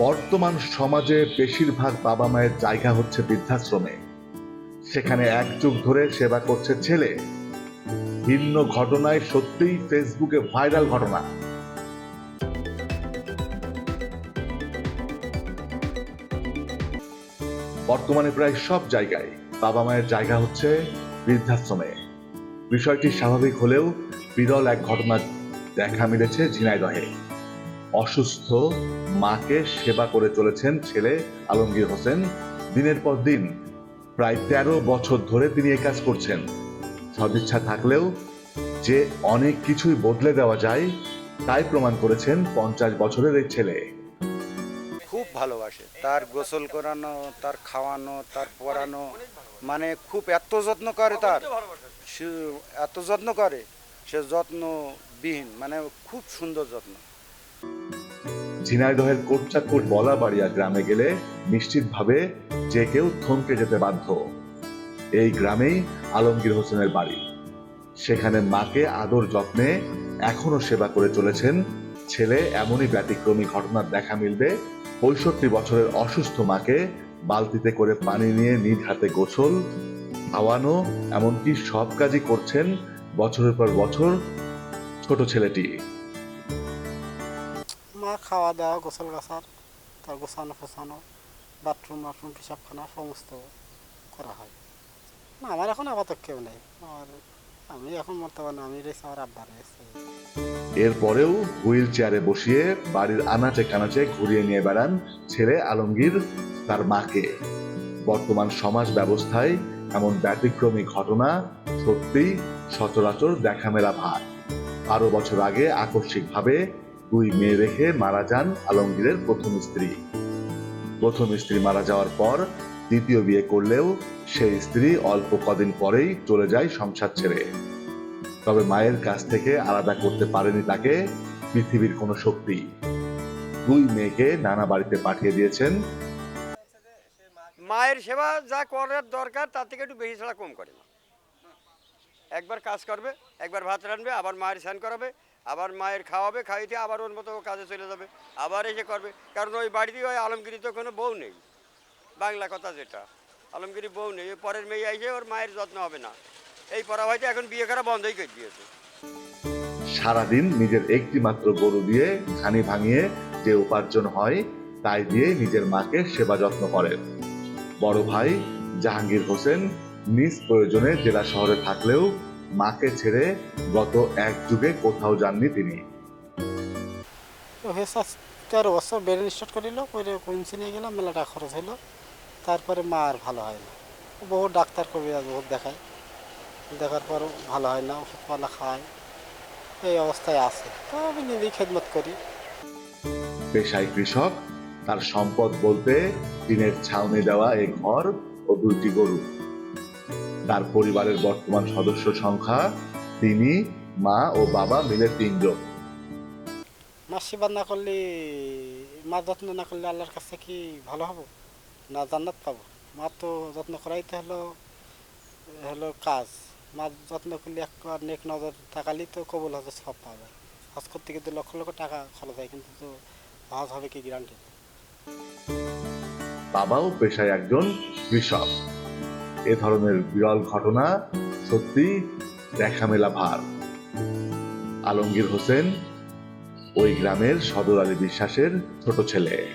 বর্তমান সমাজে বেশিরভাগ বাবা মায়ের জায়গা হচ্ছে বৃদ্ধাশ্রমে। সেখানে এক যুগ ধরে সেবা করছে ছেলে। ভিন্ন ঘটনায় সত্যিই ফেসবুকে ভাইরাল ঘটনা। বর্তমানে প্রায় সব জায়গায় বাবা মায়ের জায়গা হচ্ছে বৃদ্ধাশ্রমে। বিষয়টি স্বাভাবিক হলেও বিরল এক ঘটনা দেখা মিলেছে ঝিনাইদহে। অসুস্থ মাকে সেবা করে চলেছেন ছেলে আলমগীর হোসেন। দিনের পর দিন, প্রায় তেরো বছর ধরে তিনি এই কাজ করছেন। সদিচ্ছা থাকলেও যে অনেক কিছুই বদলে দেওয়া যায়, তাই প্রমাণ করেছেন পঞ্চাশ বছরের এই ছেলে। খুব ভালোবাসে। তার গোসল করানো, তার খাওয়ানো, তার পরানো মানে খুব এত যত্ন করে তার। এত যত্ন করে, সে যত্নবিহীন মানে খুব সুন্দর যত্ন। ঝিনাইদহের কোটচাকুট বলাবাড়িয়া গ্রামে গেলে নিশ্চিতভাবে যে কেউ থমকে যেতে বাধ্য। এই গ্রামেই আলমগীর হোসেনের বাড়ি। সেখানে মাকে আদর যত্নে এখনও সেবা করে চলেছেন ছেলে এমনই ব্যতিক্রমী ঘটনার দেখা মিলবে, পঁয়ষট্টি বছরের অসুস্থ মাকে বালতিতে করে পানি নিয়ে নিজ হাতে গোসল, খাওয়ানো, এমনকি সব কাজই করছেন বছরের পর বছর ছোট ছেলেটি। খাওয়া দাওয়া গোসল গাছার তার গোছানো ফোছানো বাথরুম বাথরুম, পেশাবখানা সমস্ত করা হয়। না, আমার এখন আপাতত কেউ নেই। আর আমি এখন বর্তমানে আমি রয়েছি আমার আব্বা রয়েছে এরপরেও হুইল চেয়ারে বসিয়ে বাড়ির আনাচে কানাচে ঘুরিয়ে নিয়ে বেড়ান ছেলে আলমগীর, তার মাকে। বর্তমান সমাজ ব্যবস্থায় এমন ব্যতিক্রমী ঘটনা সত্যি সচরাচর দেখা মেলা ভার। বারো বছর আগে আকস্মিকভাবে দুই মেয়ে রেখে মারা যান আলমগীরের প্রথম স্ত্রী। প্রথম স্ত্রী মারা যাওয়ার পর দ্বিতীয় বিয়ে করলেও সেই স্ত্রী অল্প কদিন পরেই চলে যায় সংসার ছেড়ে। তবে মায়ের কাছ থেকে আলাদা করতে পারেনি তাকে পৃথিবীর কোনো শক্তি। দুই মেয়েকে নানা বাড়িতে পাঠিয়ে দিয়েছেন। মায়ের সেবা যা করার দরকার, তার থেকে একটু বেশি ছাড়া কম করে একবার কাজ করবে, একবার ভাত রানবে আবার মায়ের স্নান করাবে আবার মায়ের খাওয়াবে খাইতে আবার ওর মতো কাজে চলে যাবে। আবার এসে করবে। কারণ ওই বাড়িতে ওই আলমগিরি তো কোনো বউ নেই। বাংলা কথা যেটা। আলমগিরি বউ নেই। পরের মেয়ে এসে ওর মায়ের যত্ন হবে না। এই পড়া হয়তো এখন বিয়ে করা বন্ধই করে দিয়েছে। সারাদিন নিজের একটি মাত্র গরু দিয়ে ঘানি ভাঙিয়ে যে উপার্জন হয়, তাই দিয়ে নিজের মাকে সেবা যত্ন করেন বড় ভাই জাহাঙ্গীর হোসেন নিজ প্রয়োজনে জেলা শহরে থাকলেও মাকে ছেড়ে গত এক যুগে কোথাও যাননি তিনি। তেরো বছর বেডেন স্টার্ট করিল করে কুইন্সি নিয়ে গেলাম মেলা টাকা খরচ হলো তারপরে মা আর ভালো হয় না। বহু ডাক্তার কবিরাজ বহুত দেখায়। দেখার পর ভালো হয় না ওষুধপালা খায়। এই অবস্থায় আছে। তো আমি নিজেই খেদমত করি। পেশায় কৃষক তার সম্পদ বলতে টিনের ছাউনি দেওয়া এই ঘর ও দুইটি গরু। তার পরিবারের বর্তমান সদস্য সংখ্যা তিনি মা ও বাবা মিলে তিনজন। মা সেবা না করলে মা যত্ন না করলে আল্লাহর কাছে কি ভালো হব? না জান্নাত পাবো? মা তো যত্ন করাইতে হলো হলো কাজ। মা যত্ন করলে এক নেক নজর তাকালেই তো কবুল হজর সব পাবে হজ করতে কিন্তু লক্ষ লক্ষ টাকা খরচ হয় কিন্তু তো হজ হবে কি গ্যারান্টি বাবাও পেশায় একজন কৃষক। এ ধরনের বিরল ঘটনা সত্যি দেখা মেলা ভার। আলমগীর হোসেন, ওই গ্রামের সদর আলী বিশ্বাসের ছোট ছেলে।